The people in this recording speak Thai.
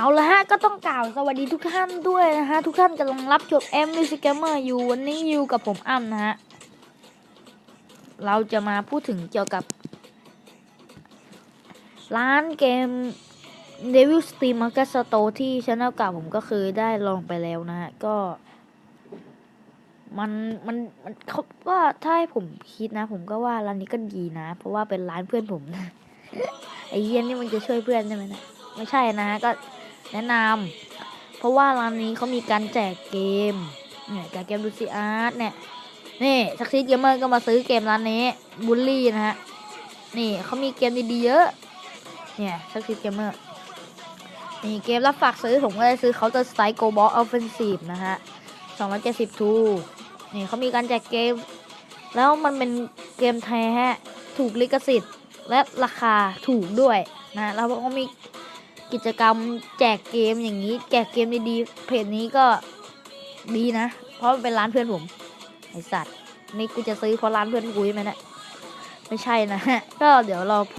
เอาละฮะก็ต้องกล่าวสวัสดีทุกท่านด้วยนะฮะ ทุกท่านกำลังรับชม M Music Gamer อยู่วันนี้อยู่กับผมอ้ำนะฮะ เราจะมาพูดถึงเกี่ยวกับ ร้านเกม Devil Steam Market Store ที่ช anel เก่าผมก็คือได้ลองไปแล้วนะฮะ ก็ มันมันมันเขาว่าถ้าให้ผมคิดนะ ผมก็ว่าร้านนี้ก็ดีนะ เพราะว่าเป็นร้านเพื่อนผมนะไอ้เหี้ยนี่มันจะช่วยเพื่อนใช่ไหมนะไม่ใช่นะฮะก็ แนะนำเพราะว่าร้านนี้เขามีการแจกเกมเนี่ยแจกเกมดูซีอาร์ตเนี่ยนี่ซักซีเกมเมอร์ก็มาซื้อเกมร้านนี้บูลลี่นะฮะนี่เขามีเกมดีๆเยอะเนี่ยซักซีเกมเมอร์นี่เกมรับฝากซื้อผมก็ได้ซื้อ Counter Strike Global Offensive นะฮะ270ทูนี่เขามีการแจกเกม แล้วมันเป็นเกมแท้ถูกลิขสิทธิ์ และราคาถูกด้วยนะแล้วก็มี กิจกรรมแจกเกมอย่างนี้ แจกเกมดีๆเพจนี้ก็ดีนะ เพราะเป็นร้านเพื่อนผมไอสัตว์นี่กูจะซื้อเพราะร้านเพื่อนกูใช่ไหมเนะี่ยไม่ใช่นะก็เดี๋ยวเรา